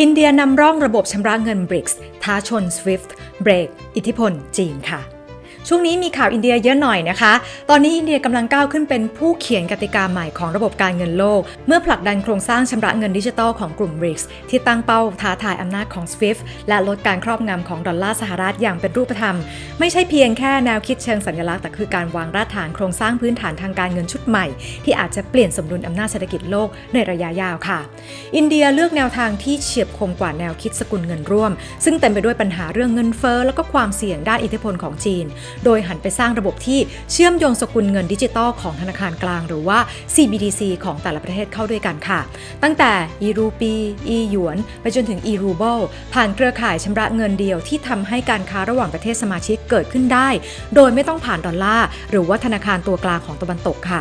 อินเดียนำร่องระบบชำระเงิน BRICS ท้าชน SWIFT เบรกอิทธิพลจีนค่ะ ช่วงนี้มีข่าวอินเดียเยอะหน่อยนะคะ ตอนนี้อินเดียกำลังก้าวขึ้นเป็นผู้เขียนกติกาใหม่ของระบบการเงินโลก เมื่อผลักดันโครงสร้างชำระเงินดิจิทัลของกลุ่ม BRICS ที่ตั้งเป้าท้าทายอำนาจของ SWIFT และลดการครอบงำของดอลลาร์สหรัฐอย่างเป็นรูปธรรม ไม่ใช่เพียงแค่แนวคิดเชิงสัญลักษณ์แต่คือการวางรากฐานโครงสร้างพื้นฐานทางการเงินชุดใหม่ ที่อาจจะเปลี่ยนสมดุลอำนาจเศรษฐกิจโลกในระยะยาวค่ะ อินเดียเลือกแนวทางที่เฉียบคมกว่าแนวคิดสกุลเงินร่วม ซึ่งเต็มไปด้วยปัญหาเรื่องเงินเฟ้อแล้วก็ความเสี่ยงด้านอิทธิพลของจีนโดยหันไปสร้างระบบที่เชื่อมโยงสกุลเงินดิจิตอลของธนาคารกลาง หรือว่า CBDC ของแต่ละประเทศเข้าด้วยกันค่ะ ตั้งแต่ e รูปี e หยวน ไปจนถึง e รูเบิลผ่านเครือข่ายชำระเงินเดียวที่ทำให้การค้าระหว่างประเทศสมาชิกเกิดขึ้นได้ โดยไม่ต้องผ่านดอลลาร์หรือว่าธนาคารตัวกลางของตะวันตกค่ะ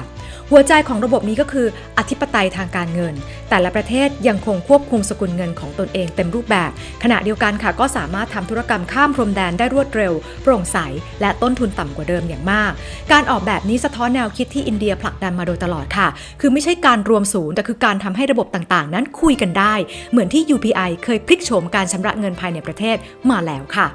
หัวใจของระบบนี้ก็คืออธิปไตยทางการเงิน แต่ละประเทศยังคงควบคุมสกุลเงินของตนเองเต็มรูปแบบ ขณะเดียวกันค่ะก็สามารถทำธุรกรรมข้ามพรมแดนได้รวดเร็ว โปร่งใส และต้นทุนต่ำกว่าเดิมอย่างมาก การออกแบบนี้สะท้อนแนวคิดที่อินเดียผลักดันมาโดยตลอดค่ะ คือไม่ใช่การรวมศูนย์แต่คือการทำให้ระบบต่างๆ นั้นคุยกันได้ เหมือนที่ UPI เคยพลิกโฉมการชำระเงินภายในประเทศมาแล้วค่ะ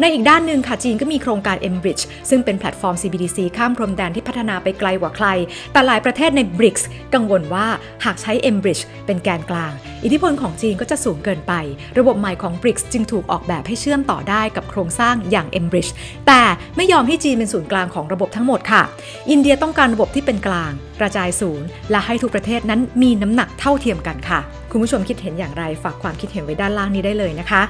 ในอีกด้านหนึ่งค่ะจีนก็มีโครงการ M-Bridge ซึ่งเป็นแพลตฟอร์ม CBDC ข้ามพรมแดนที่พัฒนาไปไกลกว่าใคร แต่หลายประเทศใน BRICS กังวลว่าหากใช้ M-Bridge เป็นแกนกลาง อิทธิพลของจีนก็จะสูงเกินไป ระบบใหม่ของ BRICS จึงถูกออกแบบให้เชื่อมต่อได้กับโครงสร้างอย่าง M-Bridge แต่ไม่ยอมให้จีนเป็นศูนย์กลางของระบบทั้งหมดค่ะ อินเดียต้องการระบบที่เป็นกลาง กระจายศูนย์ และให้ทุกประเทศนั้นมีน้ำหนักเท่าเทียมกันค่ะ คุณผู้ชมคิดเห็นอย่างไรฝากความคิดเห็นไว้ด้านล่างนี้ได้เลยนะคะ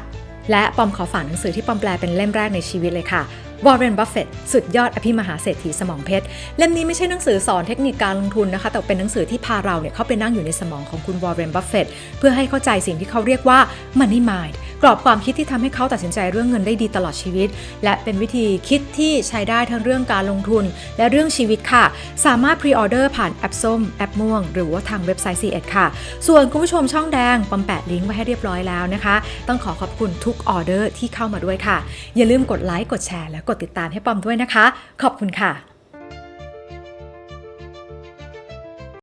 และปอมขอฝากหนังสือที่ปอมแปลเป็นเล่มแรกในชีวิตเลยค่ะ Warren Buffett สุดยอดอภิมหาเศรษฐีสมองเพชร เล่มนี้ไม่ใช่หนังสือสอนเทคนิคการลงทุนนะคะ แต่เป็นหนังสือที่พาเราเนี่ยเข้าไปนั่งอยู่ในสมองของคุณ Warren Buffett เพื่อให้เข้าใจสิ่งที่เขาเรียกว่า Money Mind กรอบความคิดที่ทำให้เขาตัดสินใจเรื่องเงินได้ดีตลอดชีวิต และเป็นวิธีคิดที่ใช้ได้ทั้งเรื่องการลงทุน และเรื่องชีวิตค่ะ สามารถพรีออเดอร์ผ่านแอปส้มแอปม่วง หรือว่าทางเว็บไซต์ c ีเอ็ดค่ะ ส่วนคุณผู้ชมช่องแดงปอมแปะลิงก์ไว้ให้เรียบร้อยแล้วนะคะ ต้องขอขอบคุณทุกออเดอร์ที่เข้ามาด้วยค่ะ อย่าลืมกดไลค์กดแชร์และกดติดตามให้ปอมด้วยนะคะ ขอบคุณค่ะ